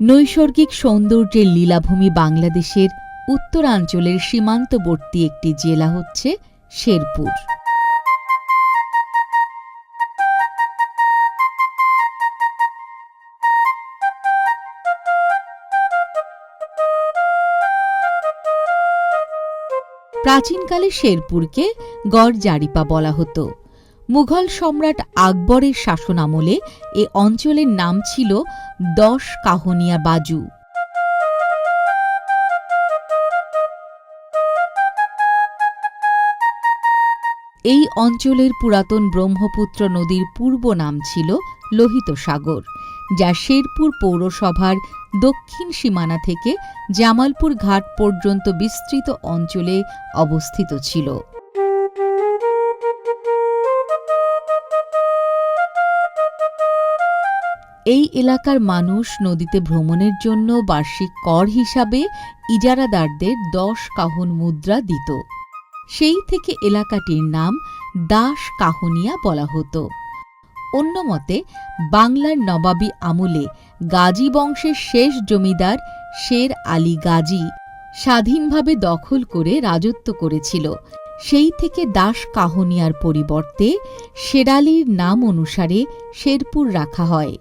নৈসর্গিক সৌন্দর্যের লীলাভূমি বাংলাদেশের উত্তরাঞ্চলের সীমান্তবর্তী একটি জেলা হচ্ছে শেরপুর। প্রাচীনকালে শেরপুরকে গড়জারিপা বলা হতো। মুঘল সম্রাট আকবরের শাসনামলে এ অঞ্চলের নাম ছিল দশ কাহনিয়া বাজু। এই অঞ্চলের পুরাতন ব্রহ্মপুত্র নদীর পূর্ব নাম ছিল লোহিত সাগর, যা শেরপুর পৌরসভার দক্ষিণ সীমানা থেকে জামালপুর ঘাট পর্যন্ত বিস্তৃত অঞ্চলে অবস্থিত ছিল। এই এলাকার মানুষ নদীতে ভ্রমণের জন্য বার্ষিক কর হিসাবে ইজারাদারদের দশ কাহন মুদ্রা দিত। সেই থেকে এলাকাটির নাম দাস কাহনিয়া বলা হতো। অন্যমতে বাংলার নবাবী আমলে গাজী বংশের শেষ জমিদার শের আলী গাজী স্বাধীনভাবে দখল করে রাজত্ব করেছিল। সেই থেকে দাস কাহনিয়ার পরিবর্তে শেরালির নাম অনুসারে শেরপুর রাখা হয়।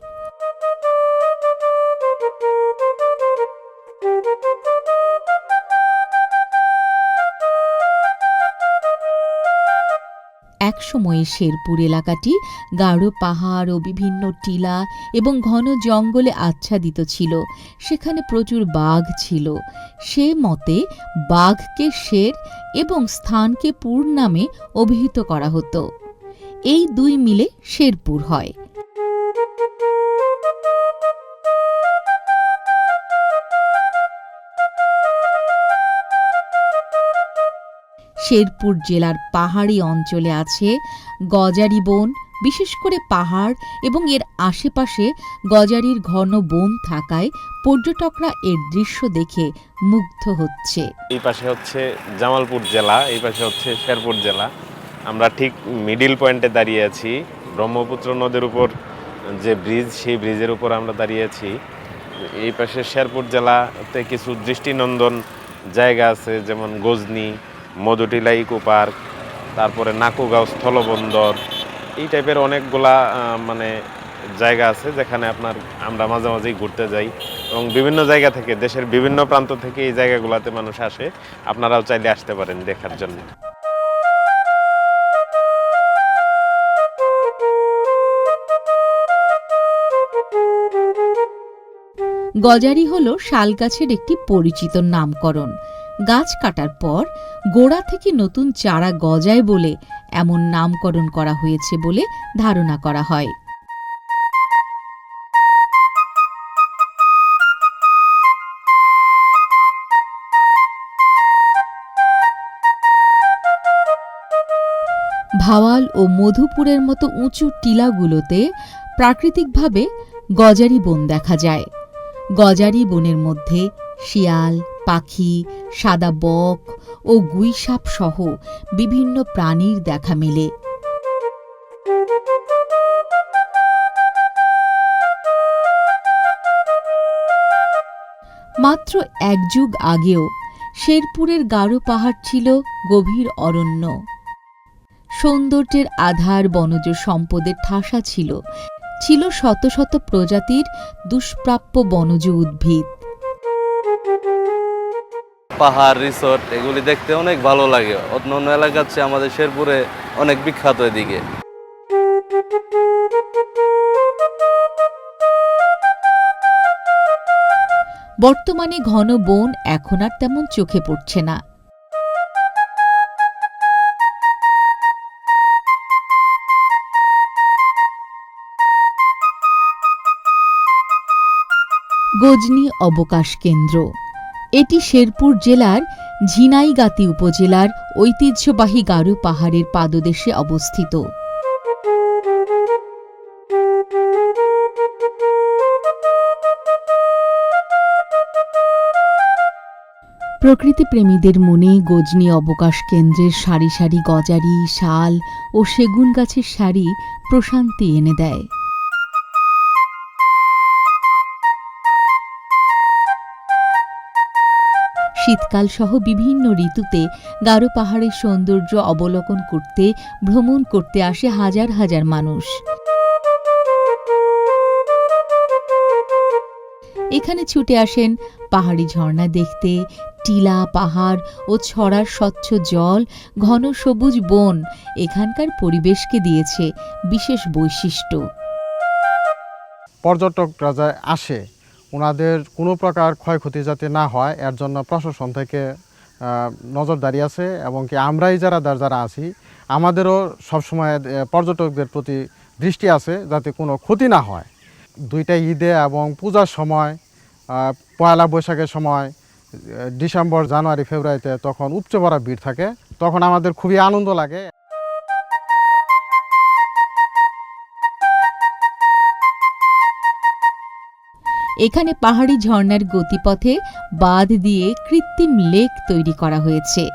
একসময়ে শেরপুর এলাকাটি গাঢ় পাহাড় ও বিভিন্ন টিলা এবং ঘন জঙ্গলে আচ্ছাদিত ছিল। সেখানে প্রচুর বাঘ ছিল। সে মতে বাঘকে শের এবং স্থানকে পুর নামে অভিহিত করা হতো। এই দুই মিলে শেরপুর হয়। শেরপুর জেলার পাহাড়ি অঞ্চলে আছে গজারি বন, বিশেষ করে পাহাড় এবং এর আশেপাশে গজারির ঘন বন থাকায় পর্যটকরা এর দৃশ্য দেখে মুগ্ধ হচ্ছে। এই পাশে হচ্ছে জামালপুর জেলা, এই পাশে হচ্ছে শেরপুর জেলা। আমরা ঠিক মিডিল পয়েন্টে দাঁড়িয়ে আছি। ব্রহ্মপুত্র নদীর উপর যে ব্রিজ, সেই ব্রিজের উপর আমরা দাঁড়িয়ে আছি। এই পাশে শেরপুর জেলাতে কিছু দৃষ্টিনন্দন জায়গা আছে, যেমন গজনি মধুটিলা ইকো পার্ক, তারপরে নাকুগাঁও স্থলবন্দর, এই টাইপের অনেকগুলা মানে জায়গা আছে যেখানে আপনার আমরা মাঝে মাঝেই ঘুরতে যাই এবং বিভিন্ন জায়গা থেকে, দেশের বিভিন্ন প্রান্ত থেকে এই জায়গাগুলোতে মানুষ আসে। আপনারাও চাইলে আসতে পারেন দেখার জন্য। গজারি হল শাল গাছের একটি পরিচিত নামকরণ। গাছ কাটার পর গোড়া থেকে নতুন চারা গজায় বলে এমন নামকরণ করা হয়েছে বলে ধারণা করা হয়। ভাওয়াল ও মধুপুরের মতো উঁচু টিলাগুলোতে প্রাকৃতিকভাবে গজারি বন দেখা যায়। গজারি বনের মধ্যে শিয়াল পাখি, সাদা বক ও গুইসাপ সহ বিভিন্ন প্রাণীর দেখা মেলে। মাত্র এক যুগ আগেও শেরপুরের গাঢ় পাহাড় ছিল গভীর অরণ্য। সৌন্দর্যের আধার বনজ সম্পদের ঠাসা ছিল। ছিল শত শত প্রজাতির দুষ্প্রাপ্য বনজ উদ্ভিদ। পাহাড়, রিসোর্ট, এগুলি দেখতে অনেক ভালো লাগে। অন্য অন্য এলাকার চেয়ে আমাদের শেরপুরে অনেক বিখ্যাত এদিকে। বর্তমানে ঘন বন এখন আর তেমন চোখে পড়ছে না। গজনি অবকাশ কেন্দ্র। এটি শেরপুর জেলার ঝিনাইগাতি উপজেলার ঐতিহ্যবাহী গারো পাহাড়ের পাদদেশে অবস্থিত। প্রকৃতিপ্রেমীদের মনে গজনী অবকাশ কেন্দ্রের সারি সারি গজারি, শাল ও সেগুন গাছের সারি প্রশান্তি এনে দেয়। শীতকাল সহ বিভিন্ন ঋতুতে গারো পাহাড়ের সৌন্দর্য অবলোকন করতে, ভ্রমণ করতে আসে হাজার হাজার মানুষ। এখানে ছুটে আসেন পাহাড়ি ঝর্ণা দেখতে, টিলা পাহাড় ও ছড়ার স্বচ্ছ জল, ঘন সবুজ বন এখানকার পরিবেশকে দিয়েছে বিশেষ বৈশিষ্ট্য। পর্যটকরা যা আসে ওনাদের কোনো প্রকার ক্ষয়ক্ষতি যাতে না হয়, এর জন্য প্রশাসন থেকে নজরদারি আছে এবং কি আমরাই যারা যারা আছি, আমাদেরও সবসময় পর্যটকদের প্রতি দৃষ্টি আছে যাতে কোনো ক্ষতি না হয়। দুইটা ঈদে এবং পূজার সময় পয়লা বৈশাখের সময় ডিসেম্বর, জানুয়ারি, ফেব্রুয়ারিতে তখন উপচে পড়া ভিড় থাকে, তখন আমাদের খুবই আনন্দ লাগে। এখানে পাহাড়ি ঝর্ণার গতিপথে বাঁধ দিয়ে কৃত্রিম লেক তৈরি করা হয়েছে।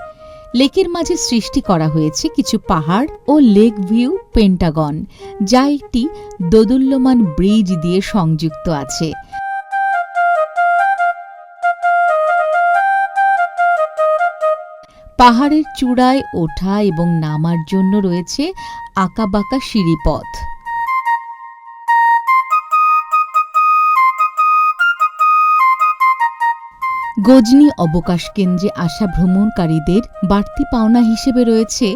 লেকের মাঝে সৃষ্টি করা হয়েছে কিছু পাহাড় ও লেক ভিউ পেন্টাগন, যা একটি দোদুল্যমান ব্রিজ দিয়ে সংযুক্ত আছে। পাহাড়ের চূড়ায় ওঠা এবং নামার জন্য রয়েছে আঁকাবাঁকা সিঁড়িপথ। গজনি অবকাশ কেন্দ্রে আসা ভ্রমণকারীদের বাড়তি পাওনা হিসেবে রয়েছে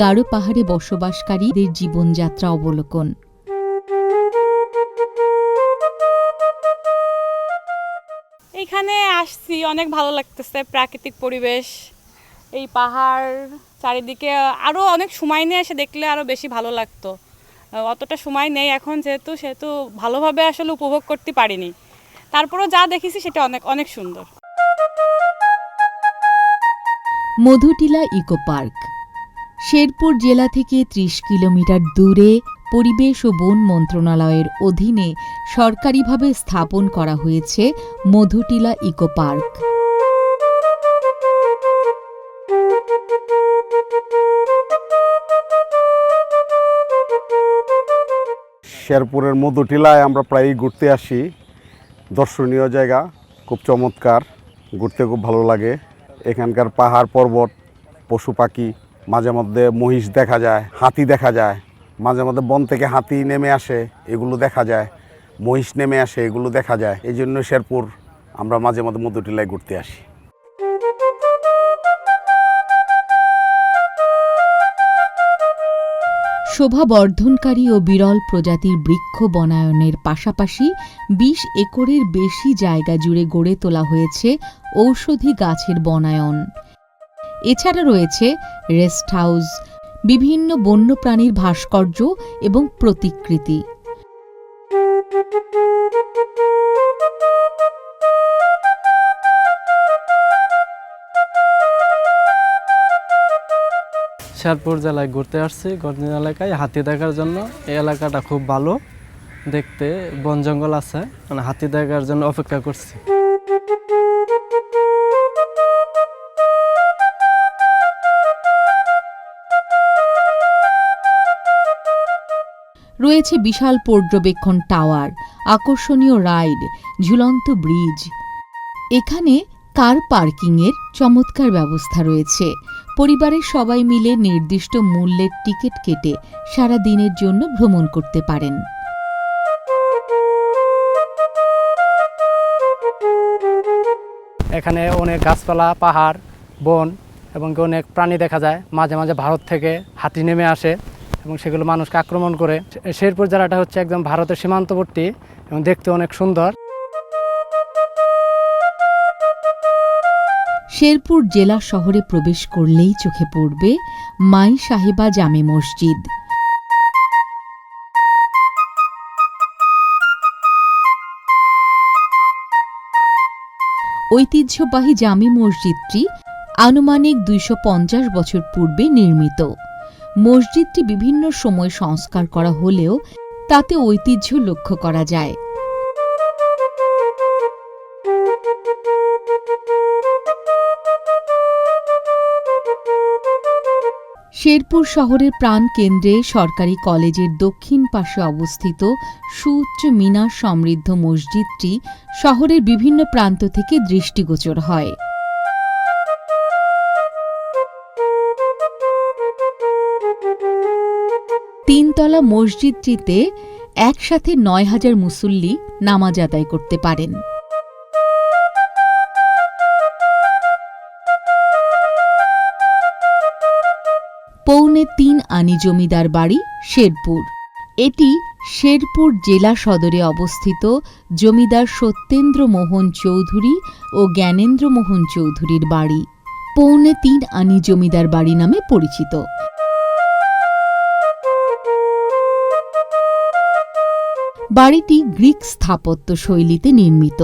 গারো পাহাড়ে বসবাসকারীদের জীবনযাত্রা অবলোকন। এইখানে আসছি, অনেক ভালো লাগতেছে, প্রাকৃতিক পরিবেশ, এই পাহাড়, চারিদিকে আরও অনেক সময় নিয়ে এসে দেখলে আরও বেশি ভালো লাগতো। অতটা সময় নেই এখন যেহেতু, সেহেতু ভালোভাবে আসলে উপভোগ করতে পারিনি। তারপরেও যা দেখেছি সেটা অনেক অনেক সুন্দর। Madhutila eco park. শেরপুর জেলা থেকে ত্রিশ কিলোমিটার দূরে পরিবেশ ও বন মন্ত্রণালয়ের অধীনে সরকারিভাবে স্থাপন করা হয়েছে মধুটিলা ইকো পার্ক। শেরপুরের মধুটিলায় আমরা প্রায়ই ঘুরতে আসি। দর্শনীয় জায়গা, খুব চমৎকার, ঘুরতে খুব ভালো লাগে। এখানকার পাহাড় পর্বত, পশু পাখি, মাঝে মধ্যে মহিষ দেখা যায়, হাতি দেখা যায়, মাঝে মধ্যে বন থেকে হাতি নেমে আসে, এগুলো দেখা যায়, মহিষ নেমে আসে, এগুলো দেখা যায়। এই জন্য শেরপুর আমরা মাঝে মধ্যে মধুটিলায় ঘুরতে আসি। শোভা বর্ধনকারী ও বিরল প্রজাতির বৃক্ষ বনায়নের পাশাপাশি বিশ একরের বেশি জায়গা জুড়ে গড়ে তোলা হয়েছে ঔষধি গাছের বনায়ন। এছাড়া রয়েছে রেস্ট হাউস বিভিন্ন বন্যপ্রাণীর ভাস্কর্য এবং প্রতিকৃতি। শেরপুর জেলায় ঘুরতে আসছি গর্জিন এলাকায়। হাতি দেখার জন্য এই এলাকাটা খুব ভালো। দেখতে বন জঙ্গল আছে মানে হাতি দেখার জন্য অপেক্ষা করছি। রয়েছে বিশাল পর্যবেক্ষণ টাওয়ার, আকর্ষণীয় রাইড, ঝুলন্ত ব্রিজ। এখানে কার পার্কিংয়ের চমৎকার ব্যবস্থা রয়েছে। পরিবারের সবাই মিলে নির্দিষ্ট মূল্যের টিকিট কেটে সারা দিনের জন্য ভ্রমণ করতে পারেন। এখানে অনেক গাছপালা, পাহাড়, বন এবং অনেক প্রাণী দেখা যায়। মাঝে মাঝে ভারত থেকে হাতি নেমে আসে এবং সেগুলো মানুষকে আক্রমণ করে। শেরপুর জেলাটা হচ্ছে একদম ভারতের সীমান্তবর্তী এবং দেখতে অনেক সুন্দর। শেরপুর জেলা শহরে প্রবেশ করলেই চোখে পড়বে মাই সাহেবা জামে মসজিদ। ঐতিহ্যবাহী জামে মসজিদটি আনুমানিক দুইশ পঞ্চাশ বছর পূর্বে নির্মিত। মসজিদটি বিভিন্ন সময় সংস্কার করা হলেও তাতে ঐতিহ্য লক্ষ্য করা যায়। শেরপুর শহরের প্রাণকেন্দ্রে সরকারি কলেজের দক্ষিণ পাশে অবস্থিত সুউচ্চ মিনার সমৃদ্ধ মসজিদটি শহরের বিভিন্ন প্রান্ত থেকে দৃষ্টিগোচর হয়। তিনতলা মসজিদটিতে একসাথে নয় হাজার মুসল্লি নামাজ আদায় করতে পারেন। পৌনে তিন আনি জমিদার বাড়ি শেরপুর। এটি শেরপুর জেলা সদরে অবস্থিত জমিদার সত্যেন্দ্র মোহন চৌধুরী ও জ্ঞানেন্দ্র মোহন চৌধুরীর বাড়ি। পৌনে তিন আনি জমিদার বাড়ি নামে পরিচিত। বাড়িটি গ্রিক স্থাপত্য শৈলীতে নির্মিত।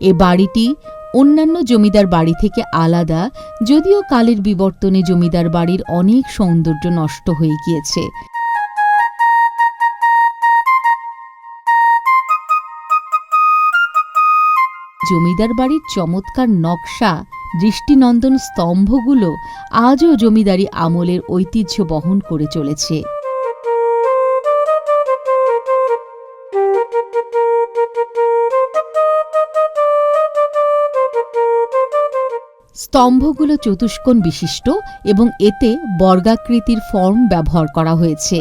এ বাড়িটি অন্যান্য জমিদার বাড়ি থেকে আলাদা, যদিও কালের বিবর্তনে জমিদার বাড়ির অনেক সৌন্দর্য নষ্ট হয়ে গিয়েছে। জমিদার বাড়ির চমৎকার নকশা, দৃষ্টিনন্দন স্তম্ভগুলো আজও জমিদারি আমলের ঐতিহ্য বহন করে চলেছে। স্তম্ভগুলো চতুষ্কোণ বিশিষ্ট এবং এতে বর্গাকৃতির ফর্ম ব্যবহার করা হয়েছে।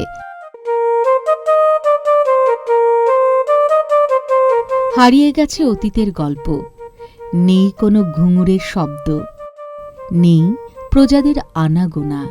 হারিয়ে গেছে অতীতের গল্প। নেই কোনো ঘুঙুরের শব্দ। নেই প্রজাদের আনাগোনা।